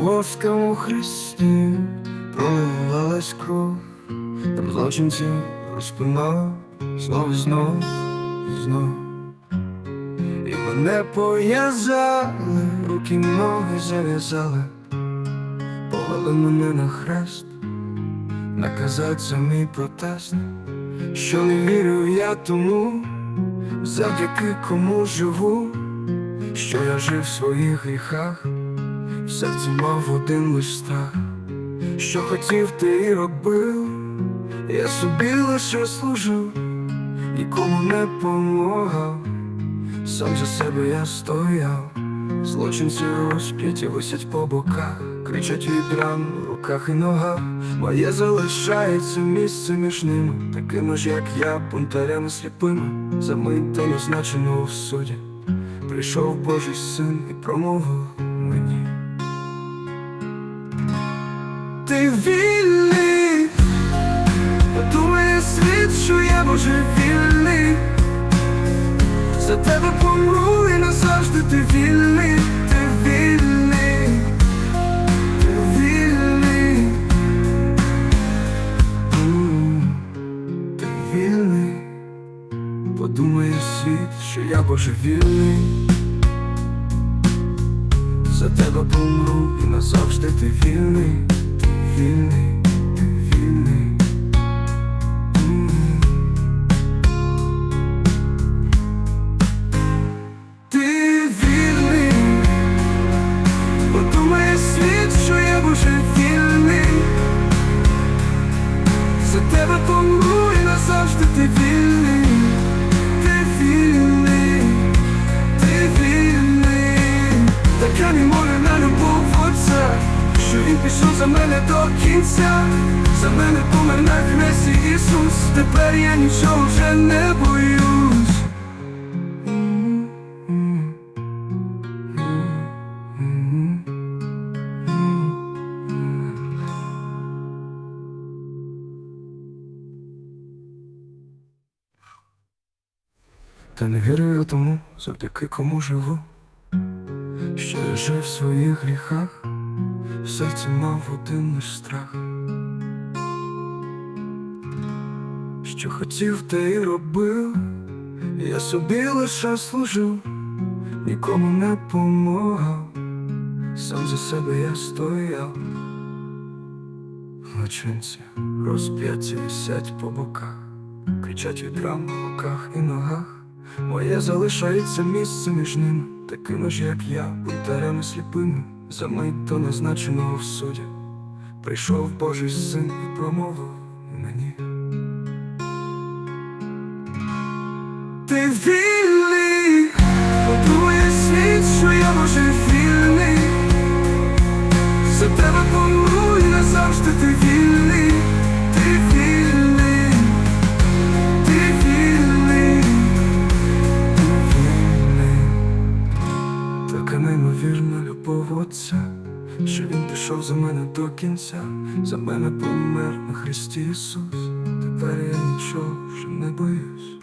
Голгофському хресті проливалась кров, там злочинців розпинав знов, знов, знов. І мене пов'язали, руки ноги зав'язали, повели мене на хрест, наказать за мій протест, що не вірю я тому, завдяки кому живу, що я жив в своїх гріхах, серці мав один лиш що хотів ти і робив, я собі лише служив, нікому не помагав. Сам за себе я стояв, злочинці розп'яті висять по боках, кричать від ран в руках і ногах. Моє залишається місце між ними, такими ж, як я, бунтарями сліпими, за мить та назначеного в суді. Прийшов Божий син і промовив мені. Ти вільний, думає світ, що я божевільний. За тебе помру і назавжди ти вільний, ти вільний, ти вільний, ти вільний, подумає світ, що я божевільний. За тебе помру і назавжди ти вільний, вільний, вільний. Ти вільний, подумає світ, що я божевільний За тебе помру і назавжди ти вільний, ти вільний, ти вільний, така немовірна любов Отця, що він пішов за мене до кінця, за мене помер на хресті Ісус, тепер я нічого вже не боюсь. Та не вірю я тому, завдяки кому живу, що я жив в своїх гріхах, в серці мав один лиш страх, що хотів, те і робив, я собі лише служив, нікому не помагав, сам за себе я стояв. Злочинці розп'яті висять по боках, кричать від ран в руках і ногах. Моє залишається місце між ними, такими ж, як я, бунтарями сліпими, за мить до назначеного в суді. Прийшов Божий син і промовив мені. Ти за мене до кінця, за мене помер на Христі Ісус. Тепер я нічого вже не боюсь.